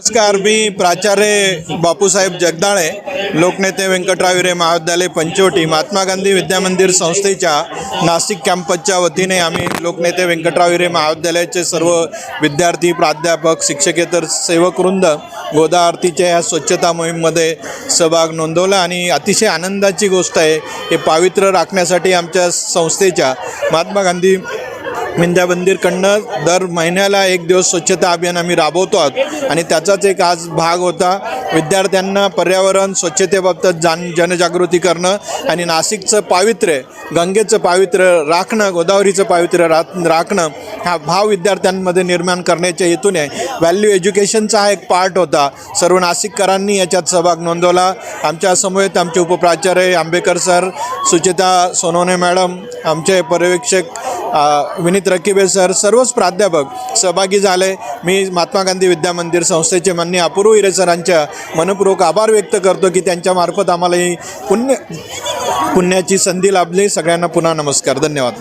नमस्कार मी प्राचार्य बापूसाहेब जगदाळे लोकनेते व्यंकटराविरे महाविद्यालय पंचवटी महात्मा गांधी विद्यामंदिर संस्थेच्या नाशिक कॅम्पसच्या वतीने आम्ही लोकनेते व्यंकटराविरे महाविद्यालयाचे सर्व विद्यार्थी प्राध्यापक शिक्षकेतर सेवकवृंद गोदा आरतीच्या या स्वच्छता मोहीममध्ये सहभाग नोंदवला आणि अतिशय आनंदाची गोष्ट आहे हे पावित्र्य राखण्यासाठी आमच्या संस्थेच्या महात्मा गांधी विंध्या मंदिरकडनं दर महिन्याला एक दिवस स्वच्छता अभियान आम्ही राबवतो आहोत. आणि त्याचाच एक आज भाग होता विद्यार्थ्यांना पर्यावरण स्वच्छतेबाबत जाण जनजागृती करणं आणि नाशिकचं पावित्र्य गंगेचं पावित्र्य राखणं गोदावरीचं पावित्र्य रा राखणं हा भाव विद्यार्थ्यांमध्ये निर्माण करण्याच्या हेतूने व्हॅल्यू एज्युकेशनचा हा एक पार्ट होता. सर्व नाशिककरांनी याच्यात सहभाग नोंदवला. आमच्या समवेत आमचे उपप्राचार्य आंबेकर सर सुचेता सोनवणे मॅडम आमचे पर्यवेक्षक विनीत रकिबे सर सर्वच प्राध्यापक सहभागी झाले. मी महात्मा गांधी विद्यामंदिर संस्थेचे मान्य अपूर्व हिरे सरांच्या मनपूर्वक आभार व्यक्त करतो की त्यांच्यामार्फत आम्हाला ही पुण्य पुण्याची संधी लाभली. सगळ्यांना पुन्हा नमस्कार. धन्यवाद.